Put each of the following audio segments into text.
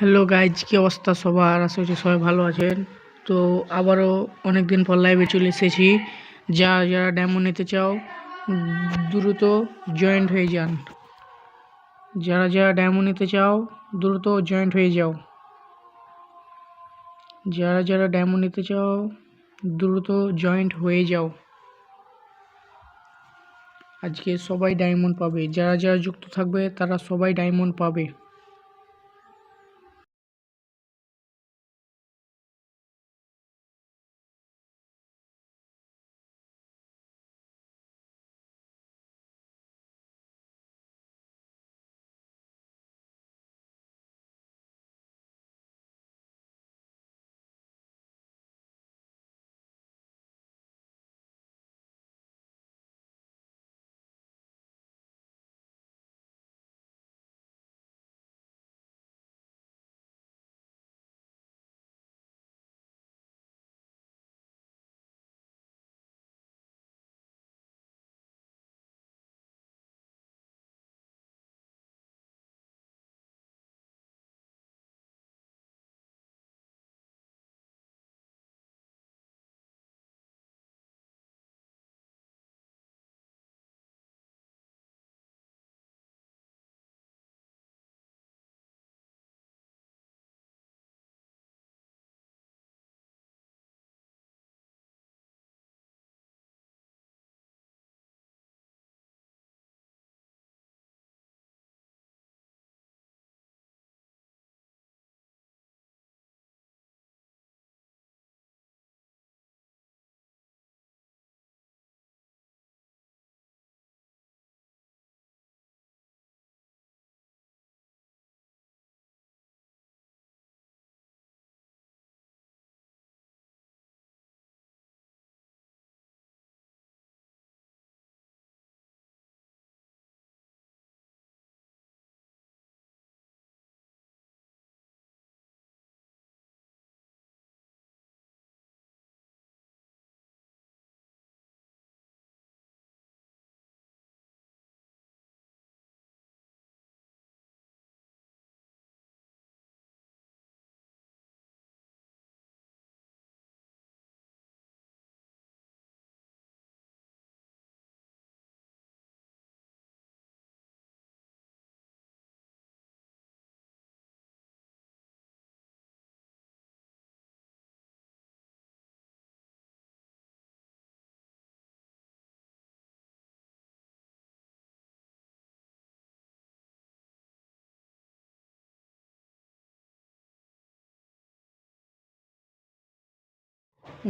Hello guys, কি অবস্থা সবার? আশা করছি সবাই ভালো আছেন। তো আবারও অনেক দিন পর লাইভে চলে এসেছি। যা যারা ডেমো নিতে চাও, দ্রুত জয়েন্ট হয়ে যান। যারা যারা ডেমো নিতে চাও, দ্রুত জয়েন্ট হয়ে যাও। যারা যারা ডেমো নিতে চাও, দ্রুত জয়েন্ট হয়ে যাও। আজকে সবাই ডায়মন্ড পাবে। যারা যারা যুক্ত থাকবে, তারা সবাই ডায়মন্ড পাবে।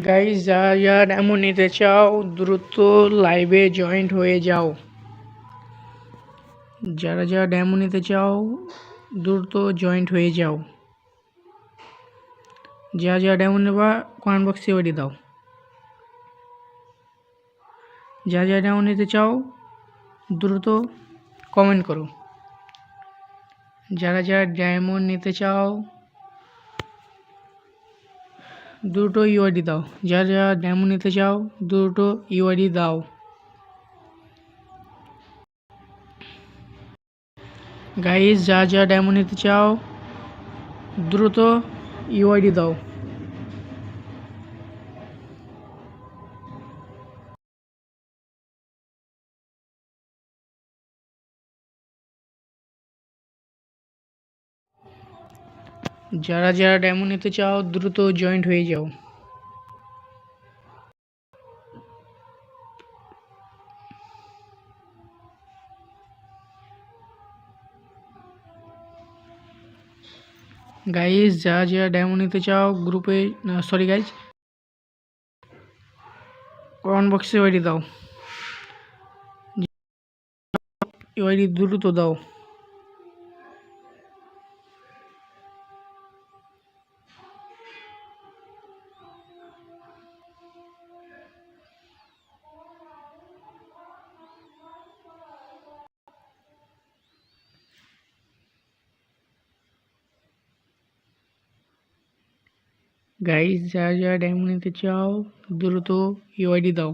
গাইজ যারা যারা ডেমো নিতে চাও, দ্রুত লাইভে জয়েন্ট হয়ে যাও। যারা যারা ডেমো নিতে চাও, দ্রুত জয়েন্ট হয়ে যাও। যা যা ডেমো নেবা কমেন্ট বক্সে ওটি দাও। যা যা ডেমো নিতে চাও, দ্রুত কমেন্ট করো। যারা যারা ডায়মন্ড নিতে চাও দুটো ইউআইডি দাও। যারা যারা ডেমো নিতে চাও, দুটো ইউআইডি দাও। গাইজ যা যা ডেমো নিতে চাও, দ্রুত ইউআইডি দাও। যারা যারা ডেমো নিতে চাও, দ্রুত জয়েন্ট হয়ে যাও। গাইজ যারা যারা ডেমো নিতে চাও গ্রুপে সরি গাইজ কমেন্ট বক্সে ওয়াইডি দাও। ওয়াইডি দ্রুত দাও। গাইজ যারা যারা ডেমো নিতে চাও দ্রুত ইউআইডি দাও।